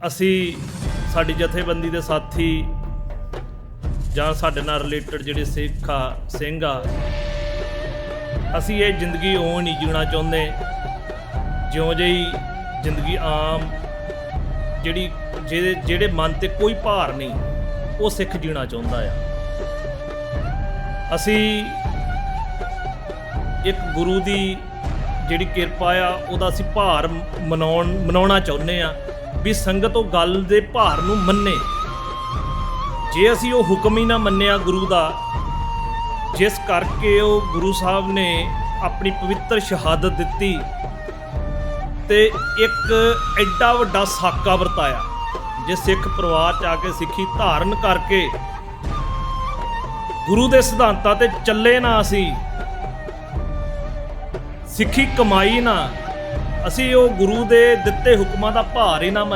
ਅਸੀਂ ਸਾਡੀ ਜਥੇਬੰਦੀ ਦੇ ਸਾਥੀ ਜਾਂ ਸਾਡੇ ਨਾਲ ਰਿਲੇਟਡ ਜਿਹੜੇ ਸਿੱਖ ਆ, ਸਿੰਘ ਆ, ਅਸੀਂ ਇਹ ਜ਼ਿੰਦਗੀ ਉਹ ਨਹੀਂ ਜੀਣਾ ਚਾਹੁੰਦੇ। ਜਿਉਂ ਜਿਹੀ ਜ਼ਿੰਦਗੀ ਆਮ, ਜਿਹੜੀ, ਜਿਹਦੇ, ਜਿਹੜੇ ਮਨ ਤੇ ਕੋਈ ਭਾਰ ਨਹੀਂ, ਉਹ ਸਿੱਖ ਜੀਣਾ ਚਾਹੁੰਦਾ ਆ। ਅਸੀਂ ਇੱਕ ਗੁਰੂ ਦੀ ਜਿਹੜੀ ਕਿਰਪਾ ਆ, ਉਹਦਾ ਅਸੀਂ ਭਾਰ ਮਨਾਉਣ, ਮਨਾਉਣਾ ਚਾਹੁੰਦੇ ਆ। ਵੀ ਸੰਗਤ ਉਹ ਗੱਲ ਦੇ ਭਾਰ ਨੂੰ ਮੰਨੇ। ਜੇ ਅਸੀਂ ਉਹ ਹੁਕਮ ਹੀ ਨਾ ਮੰਨਿਆ ਗੁਰੂ ਦਾ, ਜਿਸ ਕਰਕੇ ਉਹ ਗੁਰੂ ਸਾਹਿਬ ਨੇ ਆਪਣੀ ਪਵਿੱਤਰ ਸ਼ਹਾਦਤ ਦਿੱਤੀ ਤੇ ਇੱਕ ਐਡਾ ਵੱਡਾ ਸਾਕਾ ਵਰਤਾਇਆ, ਜੇ ਸਿੱਖ ਪਰਿਵਾਰ ਚ ਆ ਕੇ ਸਿੱਖੀ ਧਾਰਨ ਕਰਕੇ ਗੁਰੂ ਦੇ ਸਿਧਾਂਤਾਂ ਤੇ ਚੱਲੇ ਨਾ ਅਸੀਂ, ਸਿੱਖੀ ਕਮਾਈ ਨਾ ਅਸੀਂ ਉਹ ਗੁਰੂ ਦੇ ਦਿੱਤੇ ਹੁਕਮਾਂ ਦਾ ਭਾਰ ਹੀ ਨਾ ਮੰਨ